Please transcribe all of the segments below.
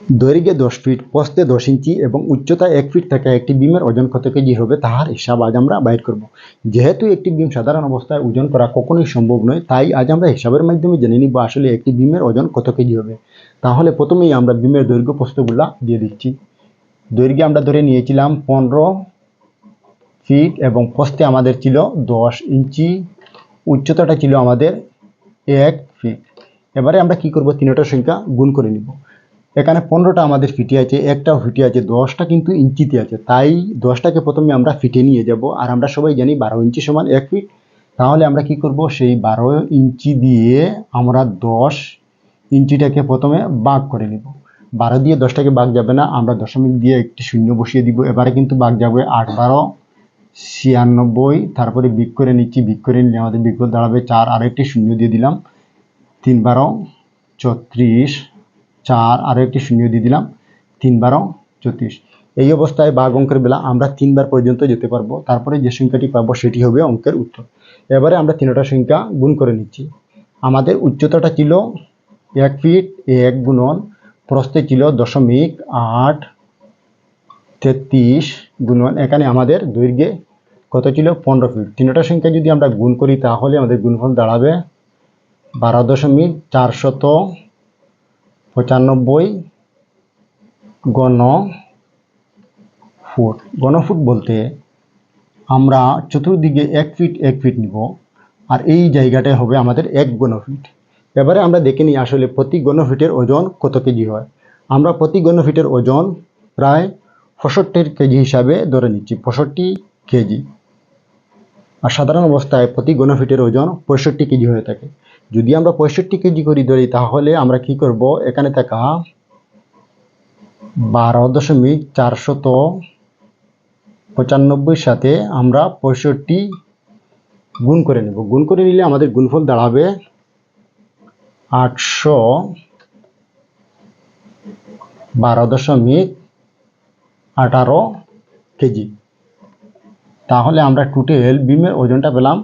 দৈর্ঘ্যে দশ ফিট প্রস্থে দশ ইঞ্চি এবং উচ্চতা এক ফিট থাকা একটি বিমের ওজন কত কেজি হবে তাহার হিসাব আজ আমরা বাইর করব। যেহেতু একটি বিম সাধারণ অবস্থায় ওজন করা কখনোই সম্ভব নয়, তাই আজ আমরা হিসাবের মাধ্যমে জেনে নিব আসলে একটি বিমের ওজন কত কেজি হবে। তাহলে প্রথমেই আমরা বিমের দৈর্ঘ্য প্রস্থগুলা দিয়ে দিচ্ছি। দৈর্ঘ্যে আমরা ধরে নিয়েছিলাম পনেরো ফিট এবং প্রস্থে আমাদের ছিল দশ ইঞ্চি, উচ্চতাটা ছিল আমাদের এক ফিট। এবারে আমরা কি করব? তিনটার সংখ্যা গুণ করে নিব। এখানে পনেরোটা আমাদের ফিটে আছে, একটাও ফিটে আছে, দশটা কিন্তু ইঞ্চিতে আছে। তাই দশটাকে প্রথমে আমরা ফিটে নিয়ে যাব, আর আমরা সবাই জানি বারো ইঞ্চি সমান এক ফিট। তাহলে আমরা কি করব, সেই বারো ইঞ্চি দিয়ে আমরা দশ ইঞ্চিটাকে প্রথমে বাঘ করে নিব। বারো দিয়ে দশটাকে বাঘ যাবে না, আমরা দশমিক দিয়ে একটি শূন্য বসিয়ে দিব। এবারে কিন্তু বাঘ যাবে আট, বারো, ছিয়ানব্বই, তারপরে বিক করে নিচ্ছি, বিক করে নিলে আমাদের বিক দাঁড়াবে চার আর একটি শূন্য দিয়ে দিলাম, তিন, বারো চত্রিশ চার, আরও একটি শূন্য দিয়ে দিলাম। তিন বারো চৌত্রিশ। এই অবস্থায় বাঘ অঙ্কের বেলা আমরা তিনবার পর্যন্ত যেতে পারব। তারপরে যে সংখ্যাটি পাবো সেটি হবে অঙ্কের উত্তর। এবারে আমরা তিনটা সংখ্যা গুণ করে নিচ্ছি। আমাদের উচ্চতাটা ছিল এক ফিট এক গুণন, প্রস্থে ছিল দশমিক আট তেত্রিশ গুণন। এখানে আমাদের দৈর্ঘ্যে কত ছিল? পনেরো ফিট। তিনটা সংখ্যা যদি আমরা গুণ করি, তাহলে আমাদের গুণফল দাঁড়াবে বারো দশমিক চারশত পঁচানব্বই গণ ফুট গণফুট বলতে আমরা চতুর্দিকে এক ফিট এক ফিট নিব আর এই জায়গাটায় হবে আমাদের এক গণফিট। এবারে আমরা দেখে নিই আসলে প্রতি গণফিটের ওজন কত কেজি হয়। আমরা প্রতি গণফিটের ওজন প্রায় পঁয়ষট্টি কেজি হিসাবে ধরে নিচ্ছি, পঁয়ষট্টি কেজি। আর সাধারণ অবস্থায় প্রতি গণফিটের ওজন পঁয়ষট্টি কেজি হয়ে থাকে। যদি আমরা পঁয়ষট্টি কেজি করে ধরি, তাহলে আমরা কি করব? এখানে থাকা বারো দশমিক চারশত পঁচানব্বইর সাথে আমরা পঁয়ষট্টি গুণ করে নেব। গুণ করে নিলে আমাদের গুণফল দাঁড়াবে আটশো বারো দশমিক আঠারো কেজি। তাহলে আমরা টোটাল বিমের ওজনটা পেলাম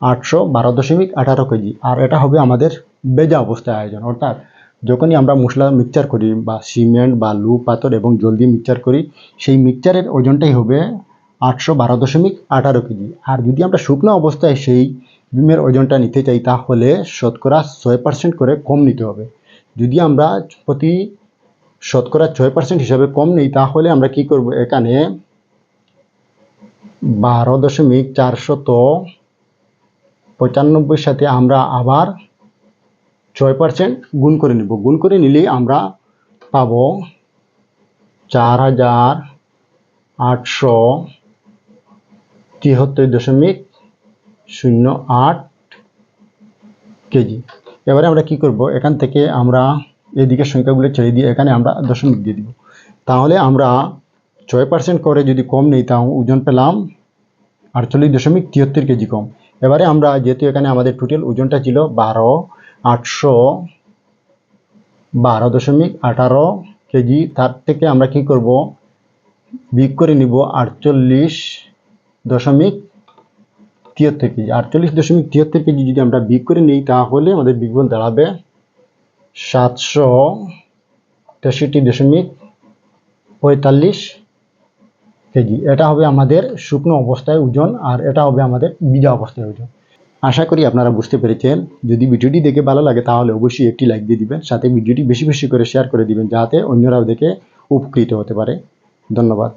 আটশো বারো দশমিক আঠারো কেজি। আর এটা হবে আমাদের বেজা অবস্থায় আয়োজন। অর্থাৎ যখনই আমরা মশলা মিক্সচার করি বা সিমেন্ট বা লু পাথর এবং জলদি মিক্সচার করি, সেই মিক্সচারের ওজনটাই হবে আটশো বারো দশমিক আঠারো কেজি। আর যদি আমরা শুকনো অবস্থায় সেই বিমের ওজনটা নিতে চাই, তাহলে শতকরা ছয় পার্সেন্ট করে কম নিতে হবে। যদি আমরা প্রতি শতকরা ছয় পার্সেন্ট হিসাবে কম নেই, তাহলে আমরা কি করব? এখানে বারো দশমিক চারশত পঁচানব্বইর সাথে আমরা আবার ছয় পার্সেন্ট গুণ করে নেব। গুণ করে নিলেই আমরা পাব চার হাজার আটশো তিয়াত্তর দশমিক শূন্য আট কেজি। এবারে আমরা কি করব? এখান থেকে আমরা এদিকে সংখ্যাগুলো ছেড়ে দিয়ে এখানে আমরা দশমিক দিয়ে দিব। তাহলে আমরা ছয় পার্সেন্ট করে যদি কম নেই, তাও ওজন পেলাম আটচল্লিশ দশমিক তিয়াত্তর কেজি কম। এবারে আমরা যেহেতু এখানে আমাদের টোটাল ওজনটা ছিল বারো, আটশো বারো দশমিক আঠারো কেজি, তার থেকে আমরা কি করব? বিক করে নিব আটচল্লিশ দশমিক তিয়াত্তর কেজি। আটচল্লিশ দশমিক তিয়াত্তর কেজি যদি আমরা বিক করে নিই, তাহলে আমাদের বিকবল দাঁড়াবে সাতশো তেষট্টি দশমিক পঁয়তাল্লিশ কেজি। এটা হবে আমাদের শুকনো অবস্থায় ওজন আর এটা হবে আমাদের বিজা অবস্থায় ওজন। আশা করি আপনারা বুঝতে পেরেছেন। যদি ভিডিওটি দেখে ভালো লাগে তাহলে অবশ্যই একটি লাইক দিয়ে দিবেন। সাথে ভিডিওটি বেশি বেশি করে শেয়ার করে দিবেন যাতে অন্যরাও দেখে উপকৃত হতে পারে। ধন্যবাদ।